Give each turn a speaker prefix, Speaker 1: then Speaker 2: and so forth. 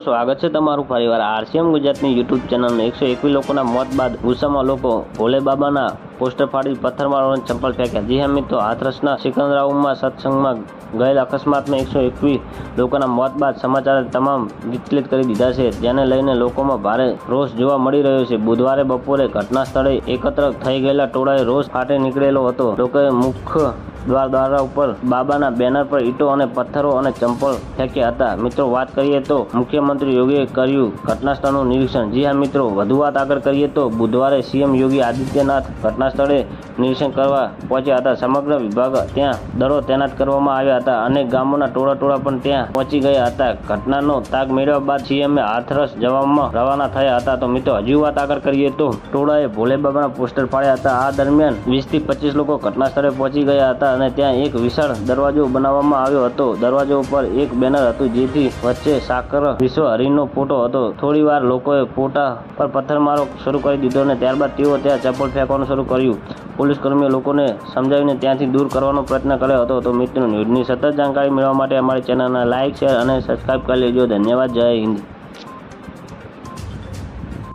Speaker 1: સ્વાગત છે તમારું ફરીવાર આરસીએમ ગુજરાતની યુટ્યુબ ચેનલને. એકસો એકવીસ લોકોના મોત બાદ ગુસ્સામાં લોકો ભોલે બાબાના પોસ્ટર ફાડી પથ્થરમારો ચંપલ ફેંક્યા. જી હા મિત્રો હાથરસના સિકંદરાઉમાં સત્સંગમાં ગયેલ અકસ્માતમાં એકસો એકવીસ લોકોના મોત બાદ સમાચાર તમામ વિચલિત કરી દીધા છે. જેને લઈને લોકોમાં ભારે રોષ જોવા મળી રહ્યો છે. બુધવારે બપોરે ઘટના સ્થળે એકત્ર થઈ ગયેલા ટોળાએ રોષ ફાટે નીકળેલો હતો. લોકોએ મુખ્ય દ્વાર દ્વારા ઉપર બાબાના બેનર પર ઈંટો અને પથ્થરો અને ચંપલ ફેંક્યા હતા. મિત્રો, વાત કરીએ તો મુખ્યમંત્રી યોગીએ કર્યું ઘટના સ્થળનું નિરીક્ષણ. જી હા, મિત્રો, વધુ વાત આગળ કરીએ તો બુધવારે સીએમ યોગી આદિત્યનાથ ઘટના સ્થળે નિરીક્ષણ કરવા પહોંચ્યા હતા. સમગ્ર વિભાગ ત્યાં દરો તૈનાત કરવામાં આવ્યા હતા અને ગામોના ટોળા ટોળા પણ ત્યાં પહોંચી ગયા હતા. ઘટનાનો તાગ મેળવ્યા બાદ સીએમએ હાથરસ જવામાં રવાના થયા હતા. તો મિત્રો, હજુ વાત આગળ કરીએ તો ટોળાએ ભોલે બાબાના પોસ્ટર પાડ્યા હતા. આ દરમિયાન વીસથી પચીસ લોકો ઘટના સ્થળે પહોંચી ગયા હતા અને ત્યાં એક વિશાળ દરવાજો બનાવવામાં આવ્યો હતો. દરવાજો ઉપર એક બેનર હતું જેથી વચ્ચે સાકર વિશ્વ હરિનો ફોટો હતો. થોડી વાર લોકોએ ફોટા પર પથ્થરમારો શરૂ કરી દીધો અને ત્યારબાદ તેઓ ત્યાં ચપ્પલ ફેંકવાનું શરૂ કર્યું. પોલીસ કર્મીઓ લોકોને સમજાવીને ત્યાંથી દૂર કરવાનો પ્રયત્ન કર્યો હતો. તો મિત્રો, ન્યૂઝની સતત જાણકારી મેળવવા માટે અમારી ચેનલને લાઇક શેર અને સબસ્ક્રાઈબ કરી લેજો. ધન્યવાદ. જય હિન્દ.